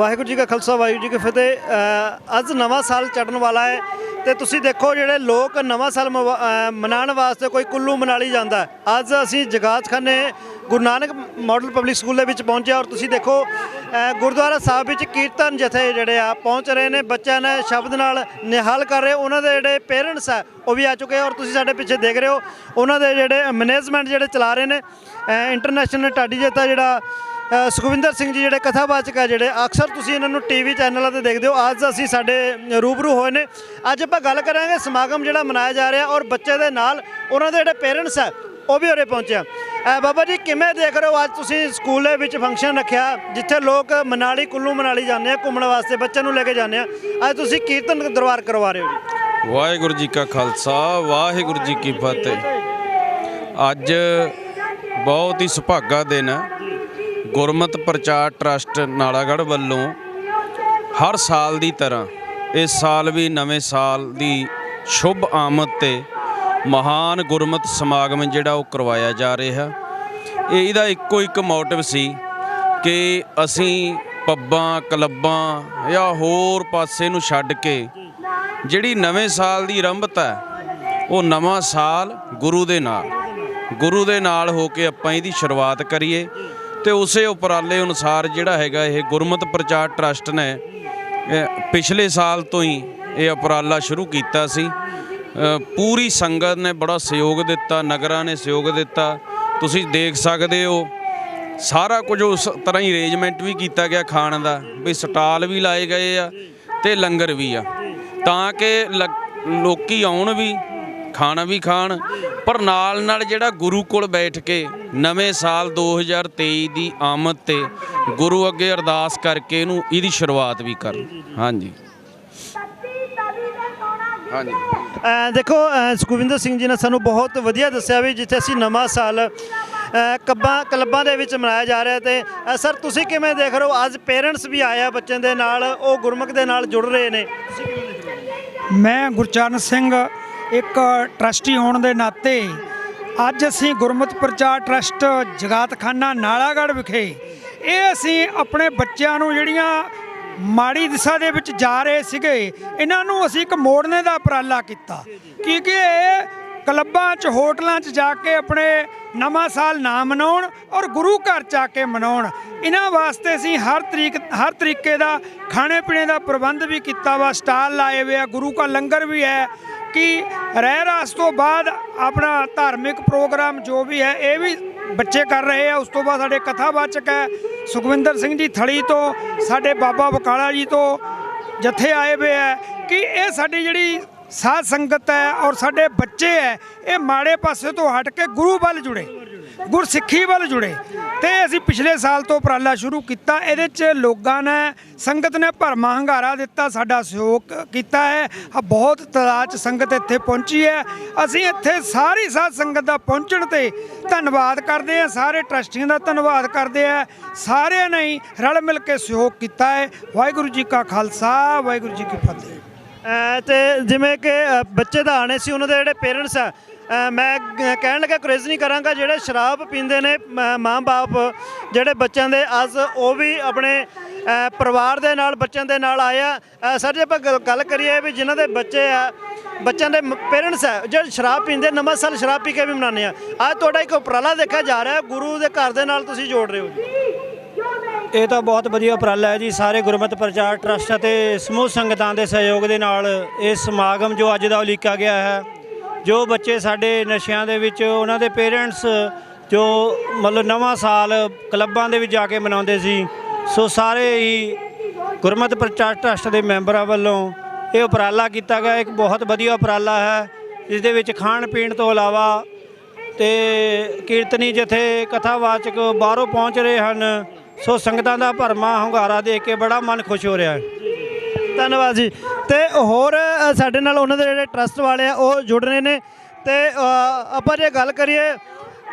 ਵਾਹਿਗੁਰੂ ਜੀ ਕਾ ਖਾਲਸਾ, ਵਾਹਿਗੁਰੂ ਜੀ ਕੀ ਫਤਿਹ। ਅੱਜ ਨਵਾਂ ਸਾਲ ਚੜਨ ਵਾਲਾ ਹੈ ਤੇ ਤੁਸੀਂ ਦੇਖੋ ਜਿਹੜੇ ਲੋਕ ਨਵਾਂ ਸਾਲ ਮਵਾ- ਮਨਾਉਣ ਵਾਸਤੇ ਕੋਈ ਕੁੱਲੂ ਮਨਾਲੀ ਜਾਂਦਾ ਅੱਜ ਅਸੀਂ ਜਗਾਤਖਾਨੇ Guru Nanak model public school ਦੇ ਵਿੱਚ ਪਹੁੰਚੇ ਔਰ ਤੁਸੀਂ ਦੇਖੋ ਗੁਰਦੁਆਰਾ ਸਾਹਿਬ ਵਿੱਚ ਕੀਰਤਨ ਜਥੇ ਜਿਹੜੇ ਆ ਪਹੁੰਚ ਰਹੇ ਨੇ। ਬੱਚਿਆਂ ਨੇ ਸ਼ਬਦ ਨਾਲ ਨਿਹਾਲ ਕਰ ਰਹੇ। ਉਹਨਾਂ ਦੇ ਜਿਹੜੇ ਪੇਰੈਂਟਸ ਆ, ਉਹ ਵੀ ਆ ਚੁੱਕੇ ਆ ਔਰ ਤੁਸੀਂ ਸਾਡੇ ਪਿੱਛੇ ਦੇਖ ਰਹੇ ਹੋ। ਉਹਨਾਂ ਦੇ ਜਿਹੜੇ ਮੈਨੇਜਮੈਂਟ ਜਿਹੜੇ ਚਲਾ ਰਹੇ ਨੇ ਇੰਟਰਨੈਸ਼ਨਲ ਟਾਡੀ ਜੇਤਾ ਜਿਹੜਾ ਸੁਖਵਿੰਦਰ ਸਿੰਘ ਜੀ ਜਿਹੜੇ ਕਥਾਵਾਚਕ ਆ ਜਿਹੜੇ, ਅਕਸਰ ਤੁਸੀਂ ਇਹਨਾਂ ਨੂੰ ਟੀਵੀ ਚੈਨਲਾਂ ਤੇ ਦੇਖਦੇ ਹੋ। ਅੱਜ ਅਸੀਂ ਸਾਡੇ ਰੂਬਰੂ ਹੋਏ ਨੇ। ਅੱਜ ਆਪਾਂ ਗੱਲ ਕਰਾਂਗੇ ਸਮਾਗਮ ਜਿਹੜਾ ਮਨਾਇਆ ਜਾ ਰਿਹਾ ਔਰ ਬੱਚੇ ਦੇ ਨਾਲ ਉਹਨਾਂ ਦੇ ਜਿਹੜੇ ਪੇਰੈਂਟਸ ਆ, ਉਹ ਵੀ ਉਰੇ ਪਹੁੰਚਿਆ ਬਾਬਾ ਜੀ, ਕਿਵੇਂ ਦੇਖ ਰਹੇ ਹੋ? ਅੱਜ ਤੁਸੀਂ ਸਕੂਲ ਦੇ ਵਿੱਚ ਫੰਕਸ਼ਨ ਰੱਖਿਆ, ਜਿੱਥੇ ਲੋਕ ਮਨਾਲੀ, ਕੁੱਲੂ ਮਨਾਲੀ ਜਾਂਦੇ ਆ, ਘੁੰਮਣ ਵਾਸਤੇ ਬੱਚਿਆਂ ਨੂੰ ਲੈ ਕੇ ਜਾਂਦੇ ਆ। ਅੱਜ ਤੁਸੀਂ ਕੀਰਤਨ ਦਰਬਾਰ ਕਰਵਾ ਰਹੇ ਹੋ ਜੀ। ਵਾਹਿਗੁਰੂ ਜੀ ਕਾ ਖਾਲਸਾ, ਵਾਹਿਗੁਰੂ ਜੀ ਕੀ ਫਤਿਹ। ਅੱਜ ਬਹੁਤ ਹੀ ਸੁਭਾਗਾ ਦਿਨ ਹੈ ਗੁਰਮਤ ਪ੍ਰਚਾਰ ਟਰਸਟ ਨਾਲਾਗੜ੍ਹ ਵੱਲੋਂ ਹਰ ਸਾਲ ਦੀ ਤਰ੍ਹਾਂ ਇਸ ਸਾਲ ਵੀ ਨਵੇਂ ਸਾਲ ਦੀ ਸ਼ੁਭ ਆਮਦ ਤੇ ਮਹਾਨ ਗੁਰਮਤ ਸਮਾਗਮ ਜਿਹੜਾ ਉਹ ਕਰਵਾਇਆ ਜਾ ਰਿਹਾ। ਇਹਦਾ ਇੱਕੋ ਇੱਕ ਮੋਟਿਵ ਸੀ ਕਿ ਅਸੀਂ ਪੱਬਾਂ, ਕਲੱਬਾਂ ਜਾਂ ਹੋਰ ਪਾਸੇ ਨੂੰ ਛੱਡ ਕੇ ਜਿਹੜੀ ਨਵੇਂ ਸਾਲ ਦੀ ਆਰੰਭਤਾ ਹੈ, ਉਹ ਨਵਾਂ ਸਾਲ ਗੁਰੂ ਦੇ ਨਾਲ, ਗੁਰੂ ਦੇ ਨਾਲ ਹੋ ਕੇ ਆਪਾਂ ਇਹਦੀ ਸ਼ੁਰੂਆਤ ਕਰੀਏ। ਤੇ ਉਸੇ ਉਪਰਾਲੇ ਅਨੁਸਾਰ ਜਿਹੜਾ ਹੈਗਾ ਇਹ ਗੁਰਮਤ ਪ੍ਰਚਾਰ ਟਰਸਟ ਨੇ ਪਿਛਲੇ ਸਾਲ ਤੋਂ ਹੀ ਇਹ ਉਪਰਾਲਾ ਸ਼ੁਰੂ ਕੀਤਾ ਸੀ। ਪੂਰੀ ਸੰਗਤ ਨੇ ਬੜਾ ਸਹਿਯੋਗ ਦਿੱਤਾ, ਨਗਰਾਂ ਨੇ ਸਹਿਯੋਗ ਦਿੱਤਾ। ਤੁਸੀਂ ਦੇਖ ਸਕਦੇ ਹੋ, ਸਾਰਾ ਕੁਝ ਉਸ ਤਰ੍ਹਾਂ ਹੀ ਅਰੇਂਜਮੈਂਟ ਵੀ ਕੀਤਾ ਗਿਆ ਖਾਣ ਦਾ, ਵੀ ਸਟਾਲ ਵੀ ਲਾਏ ਗਏ ਆ ਤੇ ਲੰਗਰ ਵੀ ਆ। ਤਾਂ ਕਿ ਲ- ਲੋਕੀ ਆਉਣ ਵੀ ਖਾਣਾ ਵੀ ਖਾਣ ਪਰ ਨਾਲ ਨਾਲ ਜਿਹੜਾ ਗੁਰੂ ਕੋਲ ਬੈਠ ਕੇ ਨਵੇਂ ਸਾਲ 2023 ਦੀ ਆਮਦ ਤੇ ਗੁਰੂ ਅੱਗੇ ਅਰਦਾਸ ਕਰਕੇ ਇਹਨੂੰ ਇਹਦੀ ਸ਼ੁਰੂਆਤ ਵੀ ਕਰਨ ਹਾਂਜੀ। ਹਾਂਜੀ। ਅ, ਦੇਖੋ ਸੁਖਵਿੰਦਰ ਸਿੰਘ ਜੀ ਨੇ ਸਾਨੂੰ ਬਹੁਤ ਵਧੀਆ ਦੱਸਿਆ ਵੀ ਜਿੱਥੇ ਅਸੀਂ ਨਵਾਂ ਸਾਲ ਕੱਬਾਂ ਕਲੱਬਾਂ ਦੇ ਵਿੱਚ ਮਨਾਇਆ ਜਾ ਰਿਹਾ ਤੇ ਸਰ ਤੁਸੀਂ ਕਿਵੇਂ ਦੇਖ ਰਹੇ ਹੋ? ਅੱਜ ਪੇਰੈਂਟਸ ਵੀ ਆਏ ਆ ਬੱਚਿਆਂ ਦੇ ਨਾਲ ਉਹ ਗੁਰਮੁਖ ਦੇ ਨਾਲ ਜੁੜ ਰਹੇ ਨੇ। ਮੈਂ ਗੁਰਚਰਨ ਸਿੰਘ ਇੱਕ ਟਰਸਟੀ ਹੋਣ ਦੇ ਨਾਤੇ ਅੱਜ ਅਸੀਂ ਗੁਰਮਤਿ ਪ੍ਰਚਾਰ ਟਰਸਟ ਜਗਾਤਖਾਨਾ ਨਾਲਾਗੜ੍ਹ ਵਿਖੇ ਇਹ ਅਸੀਂ ਆਪਣੇ ਬੱਚਿਆਂ ਨੂੰ ਜਿਹੜੀਆਂ ਮਾੜੀ ਦਿਸ਼ਾ ਦੇ ਵਿੱਚ ਜਾ ਰਹੇ ਸੀਗੇ, ਇਹਨਾਂ ਨੂੰ ਅਸੀਂ ਇੱਕ ਮੋੜਨੇ ਦਾ ਉਪਰਾਲਾ ਕੀਤਾ। ਕਿਉਂਕਿ ਇਹ ਕਲੱਬਾਂ 'ਚ, ਹੋਟਲਾਂ 'ਚ ਜਾ ਕੇ ਆਪਣੇ ਨਵਾਂ ਸਾਲ ਨਾ ਮਨਾਉਣ ਔਰ ਗੁਰੂ ਘਰ 'ਚ ਆ ਕੇ ਮਨਾਉਣ। ਇਹਨਾਂ ਵਾਸਤੇ ਅਸੀਂ ਹਰ ਤਰੀਕ, ਹਰ ਤਰੀਕੇ ਦਾ ਖਾਣੇ ਪੀਣੇ ਦਾ ਪ੍ਰਬੰਧ ਵੀ ਕੀਤਾ ਵਾ, ਸਟਾਲ ਲਾਏ ਹੋਏ ਆ, ਗੁਰੂ ਕਾ ਲੰਗਰ ਵੀ ਹੈ। ਕਿ ਰਹਿ ਰਾਸ ਤੋਂ ਬਾਅਦ ਆਪਣਾ ਧਾਰਮਿਕ ਪ੍ਰੋਗਰਾਮ ਜੋ ਵੀ ਹੈ, ਇਹ ਵੀ ਬੱਚੇ ਕਰ ਰਹੇ ਆ। ਉਸ ਤੋਂ ਬਾਅਦ ਸਾਡੇ ਕਥਾਵਾਚਕ ਹੈ, ਸੁਖਵਿੰਦਰ ਸਿੰਘ ਜੀ ਥਲੀ ਤੋਂ, ਸਾਡੇ ਬਾਬਾ ਬਕਾਲਾ ਜੀ ਤੋਂ ਜੱਥੇ ਆਏ ਹੋਏ ਹੈ ਕਿ ਇਹ ਸਾਡੀ ਜਿਹੜੀ ਸਾਧ ਸੰਗਤ ਹੈ ਔਰ ਸਾਡੇ ਬੱਚੇ ਹੈ, ਇਹ ਮਾੜੇ ਪਾਸੇ ਤੋਂ ਹਟ ਕੇ ਗੁਰੂ ਵੱਲ ਜੁੜੇ। ਗੁਰਸਿੱਖੀ ਵੱਲ ਜੁੜੇ। ਤੇ ਅਸੀਂ ਪਿਛਲੇ ਸਾਲ ਤੋਂ ਉਪਰਾਲਾ ਸ਼ੁਰੂ ਕੀਤਾ। ਇਹਦੇ 'ਚ ਲੋਕਾਂ ਨੇ, ਸੰਗਤ ਨੇ ਭਰਮਾ ਹੰਗਾਰਾ ਦਿੱਤਾ, ਸਾਡਾ ਸਹਿਯੋਗ ਕੀਤਾ ਹੈ। ਬਹੁਤ ਤਾਦਾਦ 'ਚ ਸੰਗਤ ਇੱਥੇ ਪਹੁੰਚੀ ਹੈ। ਅਸੀਂ ਇੱਥੇ ਸਾਰੀ ਸਾਧ ਸੰਗਤ ਦਾ ਪਹੁੰਚਣ ਤੇ ਧੰਨਵਾਦ ਕਰਦੇ ਹਾਂ। ਸਾਰੇ ਟਰਸਟੀਆਂ ਦਾ ਧੰਨਵਾਦ ਕਰਦੇ ਹਾਂ। ਸਾਰਿਆਂ ਨੇ ਹੀ ਰਲ ਮਿਲ ਕੇ ਸਹਿਯੋਗ ਕੀਤਾ ਹੈ। ਵਾਹਿਗੁਰੂ ਜੀ ਕਾ ਖਾਲਸਾ, ਵਾਹਿਗੁਰੂ ਜੀ ਕੀ ਫਤਿਹ। ਤੇ ਜਿਵੇਂ ਕਿ ਬੱਚੇ ਦਾ ਆਣੇ ਸੀ, ਉਹਨਾਂ ਦੇ ਜਿਹੜੇ ਪੇਰੈਂਟਸ ਆ ਮੈਂ ਕਹਿਣ ਲੱਗਾ ਕਰੇਜ਼ ਨਹੀਂ ਕਰਾਂਗਾ, ਜਿਹੜੇ ਸ਼ਰਾਬ ਪੀਂਦੇ ਨੇ ਮਾਂ-ਬਾਪ, ਜਿਹੜੇ ਬੱਚਿਆਂ ਦੇ ਅੱਜ, ਉਹ ਵੀ ਆਪਣੇ ਪਰਿਵਾਰ ਦੇ ਨਾਲ, ਬੱਚਿਆਂ ਦੇ ਨਾਲ ਆਏ ਆ। ਸਰ ਜੇ, ਆਪਾਂ ਗੱਲ- ਗੱਲ ਕਰੀਏ ਵੀ ਜਿਨ੍ਹਾਂ ਦੇ ਬੱਚੇ ਆ, ਬੱਚਿਆਂ ਦੇ ਪੇਰੈਂਟਸ ਆ, ਜਿਹੜੇ ਸ਼ਰਾਬ ਪੀਂਦੇ, ਨਵਾਂ ਸਾਲ ਸ਼ਰਾਬ ਪੀ ਕੇ ਵੀ ਮਨਾਉਂਦੇ ਆ। ਅੱਜ ਤੁਹਾਡਾ ਇੱਕ ਉਪਰਾਲਾ ਦੇਖਿਆ ਜਾ ਰਿਹਾ, ਗੁਰੂ ਦੇ ਘਰ ਦੇ ਨਾਲ ਤੁਸੀਂ ਜੋੜ ਰਹੇ ਹੋ ਇਹ ਤਾਂ ਬਹੁਤ ਵਧੀਆ ਉਪਰਾਲਾ ਹੈ ਜੀ। ਸਾਰੇ ਗੁਰਮਤਿ ਪ੍ਰਚਾਰ ਟਰਸਟ ਅਤੇ ਸਮੂਹ ਸੰਗਤਾਂ ਦੇ ਸਹਿਯੋਗ ਦੇ ਨਾਲ ਇਹ ਸਮਾਗਮ ਜੋ ਅੱਜ ਦਾ ਉਲੀਕਾ ਗਿਆ ਹੈ, ਜੋ ਬੱਚੇ ਸਾਡੇ ਨਸ਼ਿਆਂ ਦੇ ਵਿੱਚ, ਉਹਨਾਂ ਦੇ ਪੇਰੈਂਟਸ ਜੋ ਮਤਲਬ ਨਵਾਂ ਸਾਲ ਕਲੱਬਾਂ ਦੇ ਵਿੱਚ ਜਾ ਕੇ ਮਨਾਉਂਦੇ ਸੀ, ਸੋ ਸਾਰੇ ਹੀ ਗੁਰਮਤਿ ਪ੍ਰਚਾਰ ਟਰਸਟ ਦੇ ਮੈਂਬਰਾਂ ਵੱਲੋਂ ਇਹ ਉਪਰਾਲਾ ਕੀਤਾ ਗਿਆ। ਇੱਕ ਬਹੁਤ ਵਧੀਆ ਉਪਰਾਲਾ ਹੈ। ਇਸ ਦੇ ਵਿੱਚ ਖਾਣ ਪੀਣ ਤੋਂ ਇਲਾਵਾ ਤੇ ਕੀਰਤਨੀ ਜਥੇ ਕਥਾਵਾਚਕ ਬਾਹਰੋਂ ਪਹੁੰਚ ਰਹੇ ਹਨ ਸੋ ਸੰਗਤਾਂ ਦਾ ਭਰਮਾ ਹੁੰਗਾਰਾ ਦੇਖ ਕੇ ਬੜਾ ਮਨ ਖੁਸ਼ ਹੋ ਰਿਹਾ ਹੈ। ਧੰਨਵਾਦ ਜੀ। ਤੇ ਹੋਰ ਅ, ਸਾਡੇ ਨਾਲ ਉਹਨਾਂ ਦੇ ਜਿਹੜੇ ਟਰਸਟ ਵਾਲੇ ਆ ਉਹ ਜੁੜ ਰਹੇ ਨੇ। ਤੇ ਅ, ਆਪਾਂ ਜੇ ਗੱਲ ਕਰੀਏ ਅ,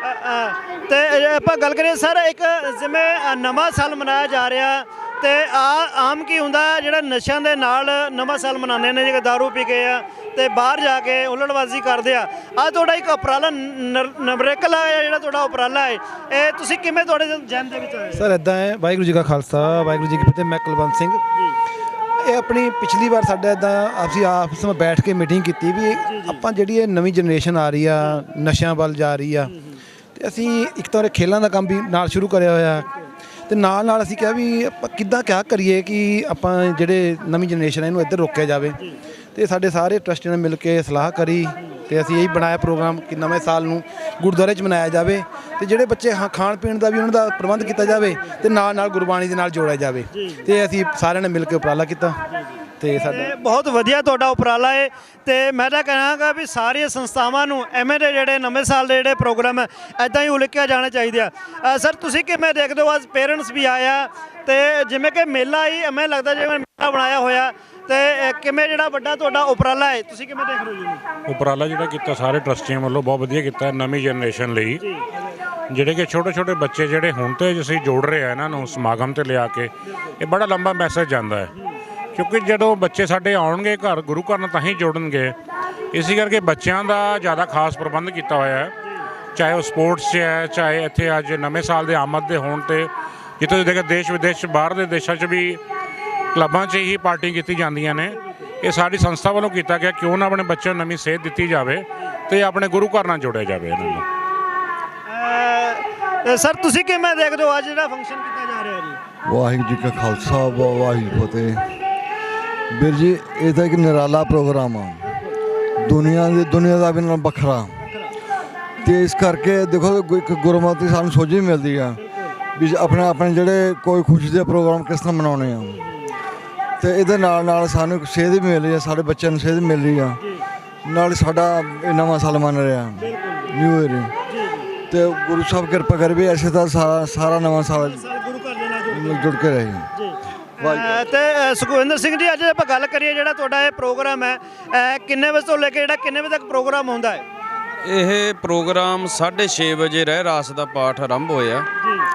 ਅ, ਤੇ ਜੇ ਆਪਾਂ ਗੱਲ ਕਰੀਏ ਸਰ ਇੱਕ ਜਿਵੇਂ ਅ, ਨਵਾਂ ਸਾਲ ਮਨਾਇਆ ਜਾ ਰਿਹਾ ਤੇ ਆ ਆਮ ਕੀ ਹੁੰਦਾ ਜਿਹੜਾ ਨਸ਼ਿਆਂ ਦੇ ਨਾਲ ਨਵਾਂ ਸਾਲ ਮਨਾਉਂਦੇ ਨੇ ਜਿਹੜੇ दारू ਪੀ ਕੇ ਆ ਤੇ ਬਾਹਰ ਜਾ ਕੇ ਹੁੱਲੜਬਾਜ਼ੀ ਕਰਦੇ ਆ। ਆ ਤੁਹਾਡਾ ਇੱਕ ਉਪਰਾਲਾ ਨ- ਨਵਰੇਕਲਾ ਹੈ ਜਿਹੜਾ ਤੁਹਾਡਾ ਉਪਰਾਲਾ ਹੈ। ਇਹ ਤੁਸੀਂ ਕਿਵੇਂ ਤੁਹਾਡੇ ਜਨ ਦੇ ਵਿੱਚ ਆਏ ਸਰ ਇਦਾਂ ਹੈ ਵਾਹਿਗੁਰੂ ਜੀ ਕਾ ਖਾਲਸਾ ਵਾਹਿਗੁਰੂ ਜੀ ਕੀ ਫਤਿਹ ਮੈਂ ਕੁਲਵੰਤ ਸਿੰਘ। ਇਹ ਆਪਣੀ ਪਿਛਲੀ ਵਾਰ ਸਾਡਾ ਇਦਾਂ ਆਪਸੀ ਆਪਸ ਵਿੱਚ ਬੈਠ ਕੇ ਮੀਟਿੰਗ ਕੀਤੀ ਵੀ ਆਪਾਂ ਜਿਹੜੀ ਇਹ ਨਵੀਂ ਜਨਰੇਸ਼ਨ ਆ ਰਹੀ ਆ ਨਸ਼ਿਆਂ ਵੱਲ ਜਾ ਰਹੀ ਆ। ਤੇ ਅਸੀਂ ਇੱਕ ਤਾਂ ਇਹ ਖੇਲਾਂ ਦਾ ਕੰਮ ਵੀ ਨਾਲ ਸ਼ੁਰੂ ਕਰਿਆ ਹੋਇਆ। ਤੇ ਨਾਲ ਨਾਲ ਅਸੀਂ ਕਿਹਾ ਵੀ ਆਪਾਂ ਕਿੱਦਾਂ ਕਿਆ ਕਰੀਏ ਕਿ ਆਪਾਂ ਜਿਹੜੇ ਨਵੀਂ ਜਨਰੇਸ਼ਨ ਹੈ ਇਹਨੂੰ ਇੱਧਰ ਰੋਕਿਆ ਜਾਵੇ। ਤੇ ਸਾਡੇ ਸਾਰੇ ਟਰਸਟੀਆਂ ਨੇ ਮਿਲ ਕੇ ਸਲਾਹ ਕਰੀ ਤੇ ਅਸੀਂ ਇਹੀ ਬਣਾਇਆ ਪ੍ਰੋਗਰਾਮ ਕਿ ਨਵੇਂ ਸਾਲ ਨੂੰ ਗੁਰਦੁਆਰੇ 'ਚ ਮਨਾਇਆ ਜਾਵੇ ਤੇ ਜਿਹੜੇ ਬੱਚੇ ਹਾਂ, ਖਾਣ ਪੀਣ ਦਾ ਵੀ ਉਹਨਾਂ ਦਾ ਪ੍ਰਬੰਧ ਕੀਤਾ ਜਾਵੇ ਤੇ ਨਾਲ ਨਾਲ ਗੁਰਬਾਣੀ ਦੇ ਨਾਲ ਜੋੜਿਆ ਜਾਵੇ। ਤੇ ਅਸੀਂ ਸਾਰਿਆਂ ਨੇ ਮਿਲ ਕੇ ਉਪਰਾਲਾ ਕੀਤਾ। ਤੇ ਸਾਡਾ ਇਹ ਬਹੁਤ ਵਧੀਆ ਤੁਹਾਡਾ ਉਪਰਾਲਾ ਹੈ ਤੇ ਮੈਂ ਤਾਂ ਕਹਾਂਗਾ ਵੀ ਸਾਰੀਆਂ ਸੰਸਥਾਵਾਂ ਨੂੰ ਐਵੇਂ ਦੇ ਜਿਹੜੇ ਨਵੇਂ ਸਾਲ ਦੇ ਜਿਹੜੇ ਪ੍ਰੋਗਰਾਮ ਹੈ ਐਦਾਂ ਹੀ ਉਲੀਕਿਆ ਜਾਣਾ ਚਾਹੀਦਾ। ਸਰ ਤੁਸੀਂ ਕਿਵੇਂ ਦੇਖਦੇ ਹੋ? ਅੱਜ ਪੇਰੈਂਟਸ ਵੀ ਆਇਆ ਤੇ ਜਿਵੇਂ ਕਿ ਮੇਲਾ ਹੀ ਐਵੇਂ ਲੱਗਦਾ ਜਿਵੇਂ ਮੇਲਾ ਬਣਾਇਆ ਹੋਇਆ। ਤੇ ਕਿਵੇਂ ਜਿਹੜਾ ਵੱਡਾ ਤੁਹਾਡਾ ਉਪਰਾਲਾ ਹੈ ਤੁਸੀਂ ਕਿਵੇਂ ਦੇਖ ਰਹੇ ਹੋ ਜੀ? ਉਪਰਾਲਾ ਜਿਹੜਾ ਕੀਤਾ ਸਾਰੇ ਟਰਸਟੀਆਂ ਵੱਲੋਂ ਬਹੁਤ ਵਧੀਆ ਕੀਤਾ ਨਵੀਂ ਜਨਰੇਸ਼ਨ ਲਈ। ਜਿਹੜੇ ਕਿ ਛੋਟੇ ਛੋਟੇ ਬੱਚੇ ਜਿਹੜੇ ਹੁਣ ਤੇ ਅਸੀਂ ਜੋੜ ਰਹੇ ਆ ਇਹਨਾਂ ਨੂੰ ਸਮਾਗਮ ਤੇ ਲਿਆ ਕੇ ਇਹ ਬੜਾ ਲੰਬਾ ਮੈਸੇਜ ਜਾਂਦਾ ਹੈ। ਕਿਉਂਕਿ ਜਦੋਂ ਬੱਚੇ ਸਾਡੇ ਆਉਣਗੇ ਘਰ ਗੁਰੂ ਘਰ ਨਾਲ ਤਾਂ ਹੀ ਜੁੜਨਗੇ। ਇਸੇ ਕਰਕੇ ਬੱਚਿਆਂ ਦਾ ਜ਼ਿਆਦਾ ਖਾਸ ਪ੍ਰਬੰਧ ਕੀਤਾ ਹੋਇਆ ਹੈ। ਚਾਹੇ ਉਹ ਸਪੋਰਟਸ 'ਚ ਹੈ ਚਾਹੇ ਇੱਥੇ ਅੱਜ ਨਵੇਂ ਸਾਲ ਦੇ ਆਮਦ ਦੇ ਹੋਣ ਤੇ ਜਿੱਥੇ ਤੁਸੀਂ ਦੇਖੋ ਦੇਸ਼ ਵਿਦੇਸ਼ 'ਚ ਬਾਹਰ ਦੇ ਦੇਸ਼ਾਂ 'ਚ ਵੀ ਕਲੱਬਾਂ 'ਚ ਹੀ ਪਾਰਟੀ ਕੀਤੀ ਜਾਂਦੀਆਂ ਨੇ। ਇਹ ਸਾਡੀ ਸੰਸਥਾ ਵੱਲੋਂ ਕੀਤਾ ਗਿਆ ਕਿਉਂ ਨਾ ਆਪਣੇ ਬੱਚਿਆਂ ਨੂੰ ਨਵੀਂ ਸੇਧ ਦਿੱਤੀ ਜਾਵੇ ਤੇ ਆਪਣੇ ਗੁਰੂ ਘਰ ਨਾਲ ਜੋੜਿਆ ਜਾਵੇ ਇਹਨਾਂ ਨੂੰ ਅ, ਸਰ ਤੁਸੀਂ ਕਿਵੇਂ ਦੇਖਦੇ ਹੋ ਅੱਜ ਜਿਹੜਾ ਫੰਕਸ਼ਨ ਕੀਤਾ ਜਾ ਰਿਹਾ ਜੀ? ਵਾਹਿਗੁਰੂ ਜੀ ਕਾ ਖਾਲਸਾ ਵਾਹਿਗੁਰੂ ਫਤਿਹ। ਵੀਰ ਜੀ ਇਹ ਤਾਂ ਇੱਕ ਨਿਰਾਲਾ ਪ੍ਰੋਗਰਾਮ ਆ। ਦੁਨੀਆ ਦੇ ਦੁਨੀਆ ਦਾ ਵੀ ਨਾਲ ਵੱਖਰਾ। ਤੇ ਇਸ ਕਰਕੇ ਦੇਖੋ ਇੱਕ ਗੁਰਮਤਿ ਸਾਨੂੰ ਸੋਝੀ ਮਿਲਦੀ ਆ ਵੀ ਆਪਣੇ ਆਪਣੇ ਜਿਹੜੇ ਕੋਈ ਖੁਸ਼ੀ ਦੇ ਪ੍ਰੋਗਰਾਮ ਕਿਸ ਤਰ੍ਹਾਂ ਮਨਾਉਣੇ ਆ। ਤੇ ਇਹਦੇ ਨਾਲ ਨਾਲ ਸਾਨੂੰ ਇੱਕ ਸੇਧ ਵੀ ਮਿਲ ਰਹੀ ਆ ਸਾਡੇ ਬੱਚਿਆਂ ਨੂੰ ਸੇਧ ਮਿਲ ਰਹੀ ਆ। ਨਾਲ ਸਾਡਾ ਇਹ ਨਵਾਂ ਸਾਲ ਮੰਨ ਰਿਹਾ। ਨਿਊ ਈਅਰ ਤੇ ਗੁਰੂ ਸਾਹਿਬ ਕਿਰਪਾ ਕਰੇ ਵੀ ਐਸੇ ਤਾਂ ਸਾਰਾ ਸਾਰਾ ਨਵਾਂ ਸਾਲ ਗੁਰੂ ਘਰ ਦੇ ਨਾਲ ਜੁੜ ਕੇ। ਰਹੇ ਅ, ਤੇ ਸੁਖਵਿੰਦਰ ਸਿੰਘ ਜੀ ਅੱਜ ਆਪਾਂ ਗੱਲ ਕਰੀਏ ਜਿਹੜਾ ਤੁਹਾਡਾ ਇਹ ਪ੍ਰੋਗਰਾਮ ਹੈ ਅ, ਕਿੰਨੇ ਵਜੇ ਤੋਂ ਲੈ ਕੇ ਜਿਹੜਾ ਕਿੰਨੇ ਵਜੇ ਤੱਕ ਪ੍ਰੋਗਰਾਮ ਹੁੰਦਾ ਹੈ? ਇਹ ਪ੍ਰੋਗਰਾਮ 6:30 ਵਜੇ ਰਹਿ ਰਾਸ ਦਾ ਪਾਠ ਆਰੰਭ ਹੋਇਆ।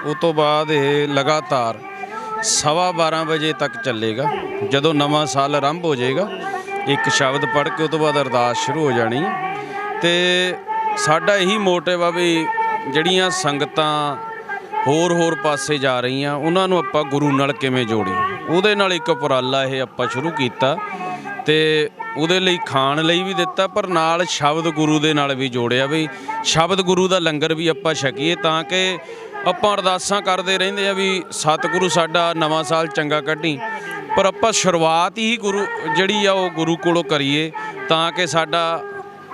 ਉਸ ਤੋਂ ਬਾਅਦ ਇਹ ਲਗਾਤਾਰ ਸਵਾ 12 ਵਜੇ ਤੱਕ ਚੱਲੇਗਾ। ਜਦੋਂ ਨਵਾਂ ਸਾਲ ਆਰੰਭ ਹੋ ਜਾਏਗਾ ਇੱਕ ਸ਼ਬਦ ਪੜ੍ਹ ਕੇ ਉਸ ਤੋਂ ਬਾਅਦ ਅਰਦਾਸ ਸ਼ੁਰੂ ਹੋ ਜਾਣੀ ਹੈ। ਤੇ ਸਾਡਾ ਇਹੀ ਮੋਟਿਵ ਆ ਵੀ ਜਿਹੜੀਆਂ ਸੰਗਤਾਂ ਹੋਰ ਹੋਰ ਪਾਸੇ ਜਾ ਰਹੀਆਂ। ਉਹਨਾਂ ਨੂੰ ਆਪਾਂ ਗੁਰੂ ਨਾਲ ਕਿਵੇਂ ਜੋੜੀਏ? ਉਹਦੇ ਨਾਲ ਇੱਕ ਉਪਰਾਲਾ ਇਹ ਆਪਾਂ ਸ਼ੁਰੂ ਕੀਤਾ ਤੇ ਉਹਦੇ ਲਈ ਖਾਣ ਲਈ ਵੀ ਦਿੱਤਾ, ਪਰ ਨਾਲ ਸ਼ਬਦ ਗੁਰੂ ਦੇ ਨਾਲ ਵੀ ਜੋੜਿਆ ਵੀ। ਸ਼ਬਦ ਗੁਰੂ ਦਾ ਲੰਗਰ ਵੀ ਆਪਾਂ ਛਕੀਏ ਤਾਂ ਕਿ ਆਪਾਂ ਅਰਦਾਸਾਂ ਕਰਦੇ ਰਹਿੰਦੇ ਆ ਵੀ ਸਤਿਗੁਰੂ ਸਾਡਾ ਨਵਾਂ ਸਾਲ ਚੰਗਾ ਕੱਢੀ। ਪਰ ਆਪਾਂ ਸ਼ੁਰੂਆਤ ਹੀ ਗੁਰੂ ਜਿਹੜੀ ਆ ਉਹ ਗੁਰੂ ਕੋਲੋਂ ਕਰੀਏ ਤਾਂ ਕਿ ਸਾਡਾ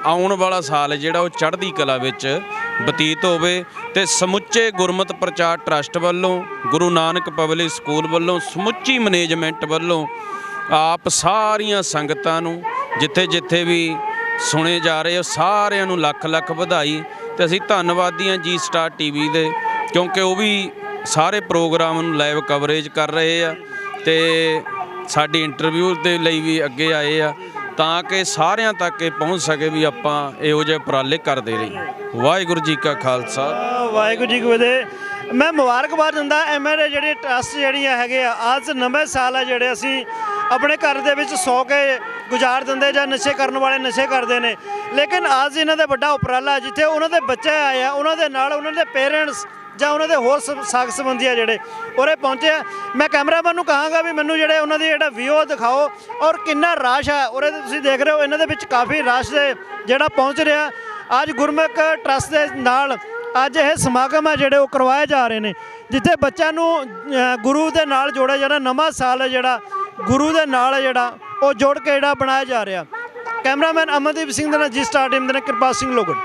ਆਉਣ ਵਾਲਾ ਸਾਲ ਜਿਹੜਾ ਉਹ ਚੜ੍ਹਦੀ ਕਲਾ ਵਿੱਚ ਬਤੀਤ ਹੋਵੇ ਤੇ ਸਮੁੱਚੇ ਗੁਰਮਤ ਪ੍ਰਚਾਰ ਟਰਸਟ ਵੱਲੋਂ, ਗੁਰੂ ਨਾਨਕ ਪਬਲਿਕ ਸਕੂਲ ਵੱਲੋਂ, ਸਮੁੱਚੀ ਮੈਨੇਜਮੈਂਟ ਵੱਲੋਂ ਆਪ ਸਾਰੀਆਂ ਸੰਗਤਾਂ ਨੂੰ ਜਿੱਥੇ ਜਿੱਥੇ ਵੀ ਸੁਣੇ ਜਾ ਰਹੇ ਹੋ ਸਾਰਿਆਂ ਨੂੰ ਲੱਖ ਲੱਖ ਵਧਾਈ ਤੇ ਅਸੀਂ ਧੰਨਵਾਦੀ ਹਾਂ ਜੀ ਸਟਾਰ ਟੀਵੀ ਦੇ, ਕਿਉਂਕਿ ਉਹ ਵੀ ਸਾਰੇ ਪ੍ਰੋਗਰਾਮ ਨੂੰ ਲਾਈਵ ਕਵਰੇਜ ਕਰ ਰਹੇ ਆ ਤੇ ਸਾਡੀ ਇੰਟਰਵਿਊ ਦੇ ਲਈ ਵੀ ਅੱਗੇ ਆਏ ਆ। ਤਾਂ ਕਿ ਸਾਰਿਆਂ ਤੱਕ ਇਹ ਪਹੁੰਚ ਸਕੇ ਵੀ ਆਪਾਂ ਇਹੋ ਜਿਹੇ ਉਪਰਾਲੇ ਕਰਦੇ ਰਹੀਏ। ਵਾਹਿਗੁਰੂ ਜੀ ਕਾ ਖਾਲਸਾ। ਵਾਹਿਗੁਰੂ ਜੀ ਕੀ ਫਤਿਹ। ਮੈਂ ਮੁਬਾਰਕਬਾਦ ਦਿੰਦਾ ਐਮਐਲਏ ਜਿਹੜੇ ਟਰਸਟ ਜਿਹੜੀਆਂ ਹੈਗੇ ਆ, ਅੱਜ ਨਵੇਂ ਸਾਲ ਆ ਜਿਹੜੇ ਅਸੀਂ ਆਪਣੇ ਘਰ ਦੇ ਵਿੱਚ ਸੌ ਕੇ ਗੁਜ਼ਾਰ ਦਿੰਦੇ ਜਾਂ ਨਸ਼ੇ ਕਰਨ ਵਾਲੇ ਨਸ਼ੇ ਕਰਦੇ ਨੇ। ਲੇਕਿਨ ਅੱਜ ਇਹਨਾਂ ਦਾ ਵੱਡਾ ਉਪਰਾਲਾ ਜਿੱਥੇ ਉਹਨਾਂ ਦੇ ਬੱਚੇ ਆਏ ਆ, ਉਹਨਾਂ ਦੇ ਨਾਲ ਉਹਨਾਂ ਦੇ ਪੇਰੈਂਟਸ ਜਾਂ ਉਹਨਾਂ ਦੇ ਹੋਰ ਸ- ਸਾਕ ਸੰਬੰਧੀ ਆ ਜਿਹੜੇ, ਉਰੇ ਪਹੁੰਚੇ ਆ। ਮੈਂ ਕੈਮਰਾਮੈਨ ਨੂੰ ਕਹਾਂਗਾ ਵੀ ਮੈਨੂੰ ਜਿਹੜੇ ਉਹਨਾਂ ਦੀ ਜਿਹੜਾ ਵਿਊ ਦਿਖਾਓ, ਔਰ ਕਿੰਨਾ ਰਸ਼ ਹੈ ਉਰੇ ਤੇ ਤੁਸੀਂ ਦੇਖ ਰਹੇ ਹੋ, ਇਹਨਾਂ ਦੇ ਵਿੱਚ ਕਾਫੀ ਰਸ਼ ਦੇ ਜਿਹੜਾ ਪਹੁੰਚ ਰਿਹਾ। ਅੱਜ ਗੁਰਮੁਖ ਟਰਸਟ ਦੇ ਨਾਲ ਅੱਜ ਇਹ ਸਮਾਗਮ ਹੈ ਜਿਹੜੇ ਉਹ ਕਰਵਾਏ ਜਾ ਰਹੇ ਨੇ, ਜਿੱਥੇ ਬੱਚਿਆਂ ਨੂੰ ਗੁਰੂ ਦੇ ਨਾਲ ਜੋੜਿਆ ਜਾਣਾ ਨਵਾਂ ਸਾਲ ਹੈ ਜਿਹੜਾ ਗੁਰੂ ਦੇ ਨਾਲ ਹੈ ਜਿਹੜਾ ਉਹ ਜੋੜ ਕੇ ਜਿਹੜਾ ਬਣਾਇਆ ਜਾ ਰਿਹਾ। ਕੈਮਰਾਮੈਨ ਅਮਨਦੀਪ ਸਿੰਘ ਦੇ ਨਾਲ ਜੀ ਸਟਾਰ ਟੀਮ ਦੇ ਨਾਲ ਕਿਰਪਾਲ ਸਿੰਘ ਲੋਗੜ